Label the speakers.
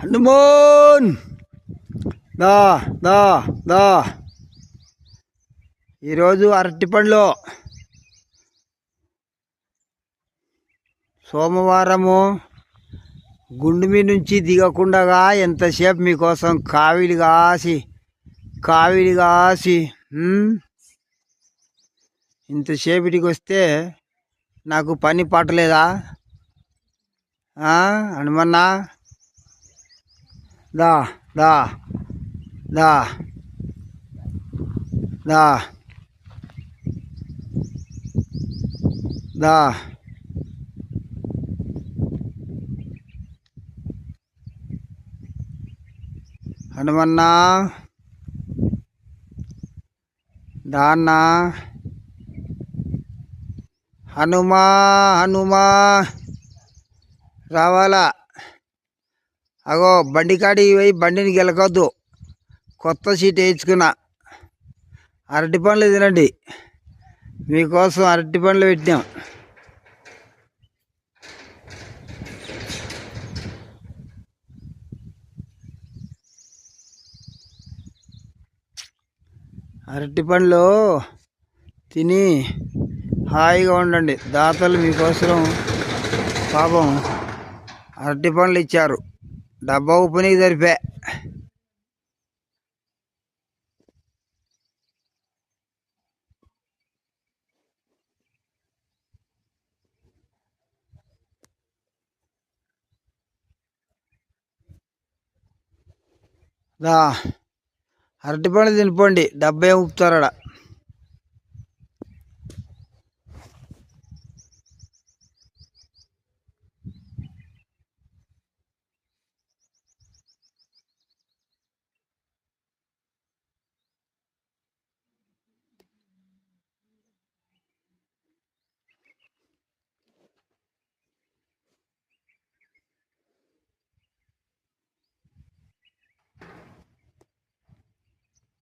Speaker 1: హనుమాన్! దా దా దా. ఈరోజు అరటిపండ్లు సోమవారము గుండు మీ నుంచి దిగకుండగా ఎంతసేపు మీకోసం కావిలి కాసి కావిలి కాసి ఇంతసేపటికి వస్తే నాకు పని పట్టలేదా హనుమన్నా? దా దా దా దా దా. హనుమన్నా దాన్నా. హనుమా హనుమా. రావాలా? అగో బండి కాడికి పోయి బండిని గెలకొద్దు. కొత్త సీట్ వేయించుకున్నా. అరటి పండ్లు తినండి. మీకోసం అరటి పండ్లు పెట్టాం అరటి పండ్లు తిని హాయిగా ఉండండి. దాతలు మీకోసం పాపం అరటి పండ్లు ఇచ్చారు. డబ్బా ఉప్పునికి సరిపే అరటిపండు అరటి తినిపోండి. డబ్బా ఏం ఉప్పుతారడ